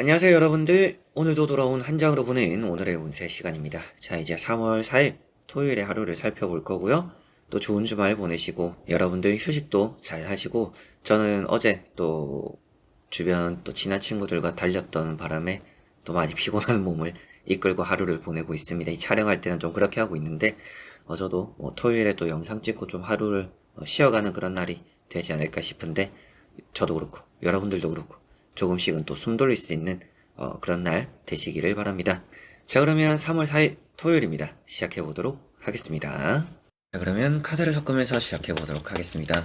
안녕하세요 여러분들. 오늘도 돌아온 한 장으로 보는 오늘의 운세 시간입니다. 자 이제 3월 4일 토요일의 하루를 살펴볼 거고요. 또 좋은 주말 보내시고 여러분들 휴식도 잘 하시고 저는 어제 또 주변 또 친한 친구들과 달렸던 바람에 또 많이 피곤한 몸을 이끌고 하루를 보내고 있습니다. 이 촬영할 때는 좀 그렇게 하고 있는데 어, 저도 뭐 토요일에 또 영상 찍고 좀 하루를 어, 쉬어가는 그런 날이 되지 않을까 싶은데 저도 그렇고 여러분들도 그렇고 조금씩은 또 숨 돌릴 수 있는 어, 그런 날 되시기를 바랍니다. 자 그러면 3월 4일 토요일입니다. 시작해 보도록 하겠습니다. 자 그러면 카드를 섞으면서 시작해 보도록 하겠습니다.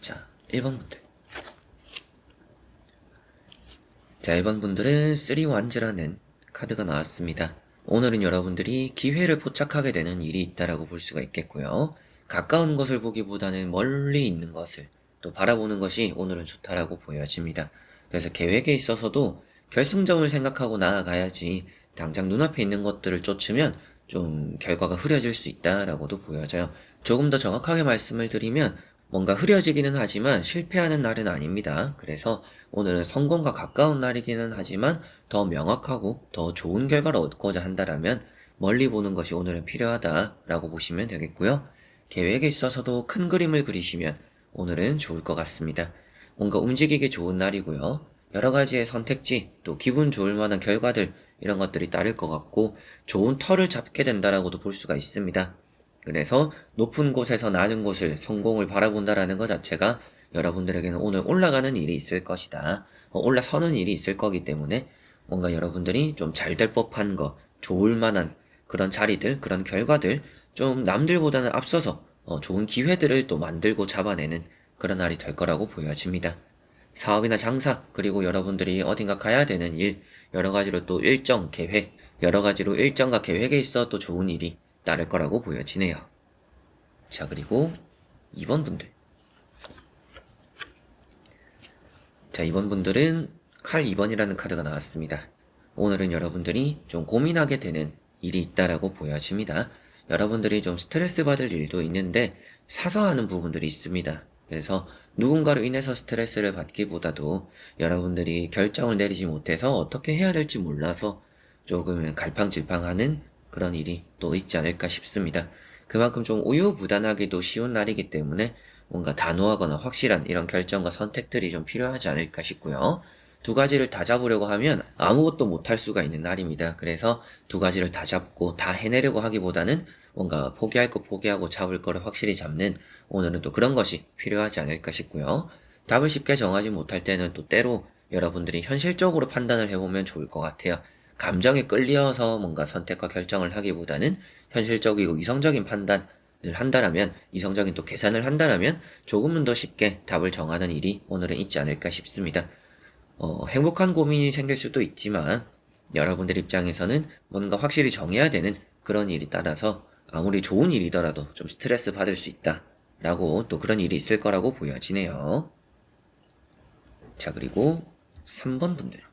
자, 1번 분들. 자, 1번 분들은 3완즈라는 카드가 나왔습니다. 오늘은 여러분들이 기회를 포착하게 되는 일이 있다라고 볼 수가 있겠고요. 가까운 것을 보기보다는 멀리 있는 것을 또 바라보는 것이 오늘은 좋다라고 보여집니다. 그래서 계획에 있어서도 결승점을 생각하고 나아가야지 당장 눈앞에 있는 것들을 쫓으면 좀 결과가 흐려질 수 있다라고도 보여져요. 조금 더 정확하게 말씀을 드리면 뭔가 흐려지기는 하지만 실패하는 날은 아닙니다. 그래서 오늘은 성공과 가까운 날이기는 하지만 더 명확하고 더 좋은 결과를 얻고자 한다라면 멀리 보는 것이 오늘은 필요하다라고 보시면 되겠고요. 계획에 있어서도 큰 그림을 그리시면 오늘은 좋을 것 같습니다. 뭔가 움직이기 좋은 날이고요. 여러 가지의 선택지, 또 기분 좋을 만한 결과들, 이런 것들이 따를 것 같고, 좋은 털을 잡게 된다라고도 볼 수가 있습니다. 그래서 높은 곳에서 낮은 곳을 성공을 바라본다라는 것 자체가 여러분들에게는 오늘 올라가는 일이 있을 것이다. 어, 올라서는 일이 있을 거기 때문에 뭔가 여러분들이 좀 잘 될 법한 거, 좋을 만한 그런 자리들, 그런 결과들, 좀 남들보다는 앞서서 어, 좋은 기회들을 또 만들고 잡아내는 그런 날이 될 거라고 보여집니다. 사업이나 장사, 그리고 여러분들이 어딘가 가야 되는 일, 여러 가지로 또 일정, 계획, 여러 가지로 일정과 계획에 있어 또 좋은 일이 따를 거라고 보여지네요. 자, 그리고 2번 분들. 자, 2번 분들은 칼 2번이라는 카드가 나왔습니다. 오늘은 여러분들이 좀 고민하게 되는 일이 있다라고 보여집니다. 여러분들이 좀 스트레스 받을 일도 있는데 사서 하는 부분들이 있습니다. 그래서 누군가로 인해서 스트레스를 받기보다도 여러분들이 결정을 내리지 못해서 어떻게 해야 될지 몰라서 조금 갈팡질팡하는 그런 일이 또 있지 않을까 싶습니다. 그만큼 좀 우유부단하기도 쉬운 날이기 때문에 뭔가 단호하거나 확실한 이런 결정과 선택들이 좀 필요하지 않을까 싶고요. 두 가지를 다 잡으려고 하면 아무것도 못할 수가 있는 날입니다. 그래서 두 가지를 다 잡고 다 해내려고 하기보다는 뭔가 포기할 거 포기하고 잡을 거를 확실히 잡는 오늘은 또 그런 것이 필요하지 않을까 싶고요. 답을 쉽게 정하지 못할 때는 또 때로 여러분들이 현실적으로 판단을 해보면 좋을 것 같아요. 감정에 끌려서 뭔가 선택과 결정을 하기보다는 현실적이고 이성적인 판단을 한다라면 이성적인 또 계산을 한다라면 조금은 더 쉽게 답을 정하는 일이 오늘은 있지 않을까 싶습니다. 어, 행복한 고민이 생길 수도 있지만 여러분들 입장에서는 뭔가 확실히 정해야 되는 그런 일이 따라서 아무리 좋은 일이더라도 좀 스트레스 받을 수 있다. 라고 또 그런 일이 있을 거라고 보여지네요. 자, 그리고 3번 분들.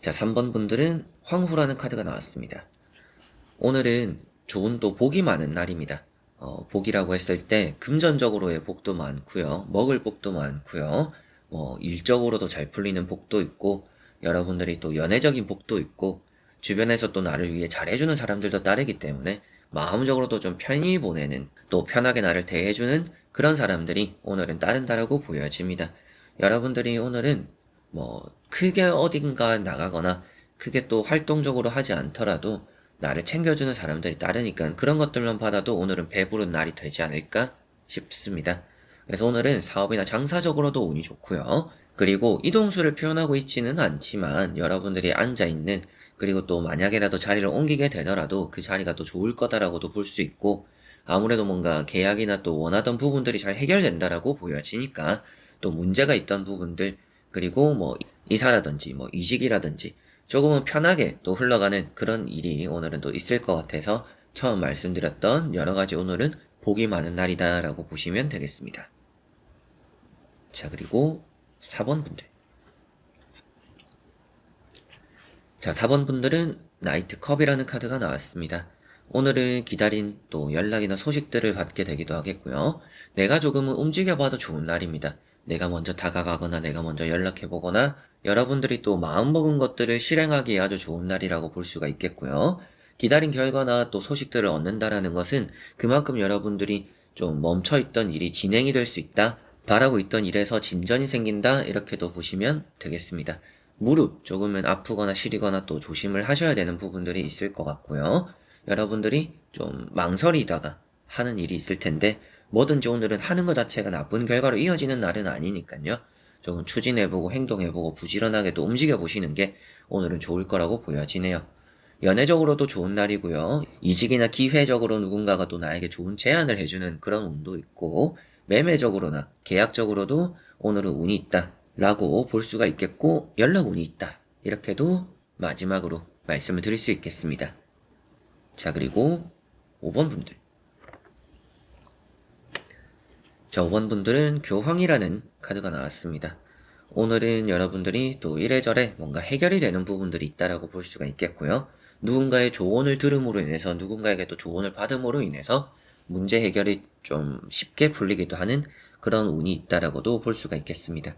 자, 3번 분들은 황후라는 카드가 나왔습니다. 오늘은 좋은 또 복이 많은 날입니다. 어, 복이라고 했을 때 금전적으로의 복도 많고요. 먹을 복도 많고요. 뭐 일적으로도 잘 풀리는 복도 있고 여러분들이 또 연애적인 복도 있고 주변에서 또 나를 위해 잘해주는 사람들도 따르기 때문에 마음적으로도 좀 편히 보내는 또 편하게 나를 대해주는 그런 사람들이 오늘은 따른다라고 보여집니다. 여러분들이 오늘은 뭐 크게 어딘가 나가거나 크게 또 활동적으로 하지 않더라도 나를 챙겨주는 사람들이 따르니까 그런 것들만 받아도 오늘은 배부른 날이 되지 않을까 싶습니다. 그래서 오늘은 사업이나 장사적으로도 운이 좋고요. 그리고 이동수를 표현하고 있지는 않지만 여러분들이 앉아있는 그리고 또 만약에라도 자리를 옮기게 되더라도 그 자리가 또 좋을 거다라고도 볼 수 있고 아무래도 뭔가 계약이나 또 원하던 부분들이 잘 해결된다라고 보여지니까 또 문제가 있던 부분들 그리고 뭐 이사라든지 뭐 이직이라든지 조금은 편하게 또 흘러가는 그런 일이 오늘은 또 있을 것 같아서 처음 말씀드렸던 여러 가지 오늘은 복이 많은 날이다라고 보시면 되겠습니다. 자, 그리고 4번 분들. 자, 4번 분들은 나이트 컵이라는 카드가 나왔습니다. 오늘은 기다린 또 연락이나 소식들을 받게 되기도 하겠고요. 내가 조금은 움직여봐도 좋은 날입니다. 내가 먼저 다가가거나 내가 먼저 연락해보거나 여러분들이 또 마음먹은 것들을 실행하기에 아주 좋은 날이라고 볼 수가 있겠고요. 기다린 결과나 또 소식들을 얻는다라는 것은 그만큼 여러분들이 좀 멈춰있던 일이 진행이 될 수 있다. 바라고 있던 일에서 진전이 생긴다. 이렇게도 보시면 되겠습니다. 무릎 조금은 아프거나 시리거나 또 조심을 하셔야 되는 부분들이 있을 것 같고요. 여러분들이 좀 망설이다가 하는 일이 있을 텐데 뭐든지 오늘은 하는 것 자체가 나쁜 결과로 이어지는 날은 아니니까요. 조금 추진해보고 행동해보고 부지런하게 또 움직여보시는 게 오늘은 좋을 거라고 보여지네요. 연애적으로도 좋은 날이고요. 이직이나 기회적으로 누군가가 또 나에게 좋은 제안을 해주는 그런 운도 있고 매매적으로나 계약적으로도 오늘은 운이 있다 라고 볼 수가 있겠고 연락 운이 있다 이렇게도 마지막으로 말씀을 드릴 수 있겠습니다. 자 그리고 5번 분들 자 5번 분들은 교황이라는 카드가 나왔습니다. 오늘은 여러분들이 또 이래저래 뭔가 해결이 되는 부분들이 있다라고 볼 수가 있겠고요. 누군가의 조언을 들음으로 인해서 누군가에게 또 조언을 받음으로 인해서 문제 해결이 좀 쉽게 풀리기도 하는 그런 운이 있다라고도 볼 수가 있겠습니다.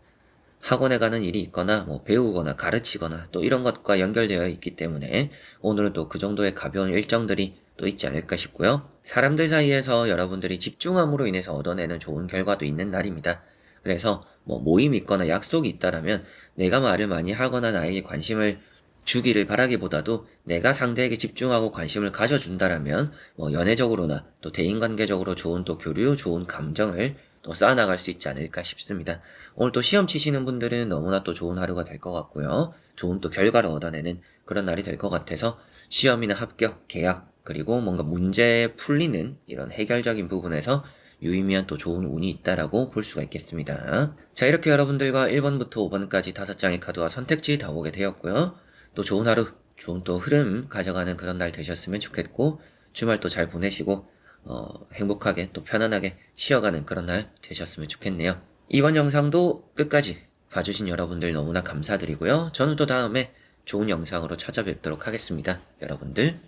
학원에 가는 일이 있거나 뭐 배우거나 가르치거나 또 이런 것과 연결되어 있기 때문에 오늘은 또 그 정도의 가벼운 일정들이 또 있지 않을까 싶고요. 사람들 사이에서 여러분들이 집중함으로 인해서 얻어내는 좋은 결과도 있는 날입니다. 그래서 뭐 모임이 있거나 약속이 있다라면 내가 말을 많이 하거나 나에게 관심을 주기를 바라기보다도 내가 상대에게 집중하고 관심을 가져준다라면 뭐 연애적으로나 또 대인관계적으로 좋은 또 교류, 좋은 감정을 또 쌓아나갈 수 있지 않을까 싶습니다. 오늘 또 시험 치시는 분들은 너무나 또 좋은 하루가 될 것 같고요. 좋은 또 결과를 얻어내는 그런 날이 될 것 같아서 시험이나 합격, 계약, 그리고 뭔가 문제 풀리는 이런 해결적인 부분에서 유의미한 또 좋은 운이 있다라고 볼 수가 있겠습니다. 자, 이렇게 여러분들과 1번부터 5번까지 다섯 장의 카드와 선택지 다 보게 되었고요. 또 좋은 하루, 좋은 또 흐름 가져가는 그런 날 되셨으면 좋겠고, 주말 또 잘 보내시고, 어, 행복하게 또 편안하게 쉬어가는 그런 날 되셨으면 좋겠네요. 이번 영상도 끝까지 봐주신 여러분들 너무나 감사드리고요. 저는 또 다음에 좋은 영상으로 찾아뵙도록 하겠습니다. 여러분들,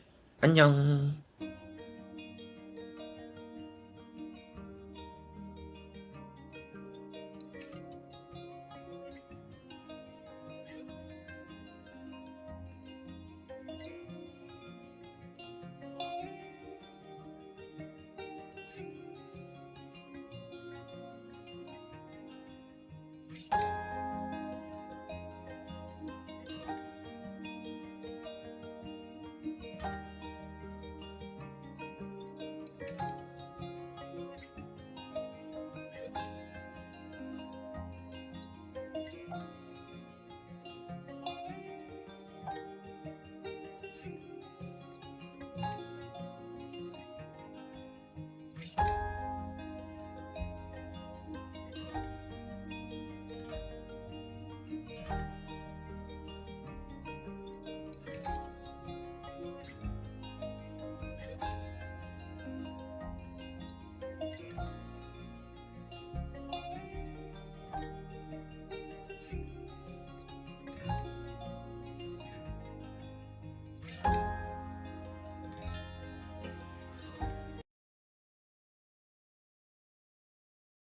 안녕!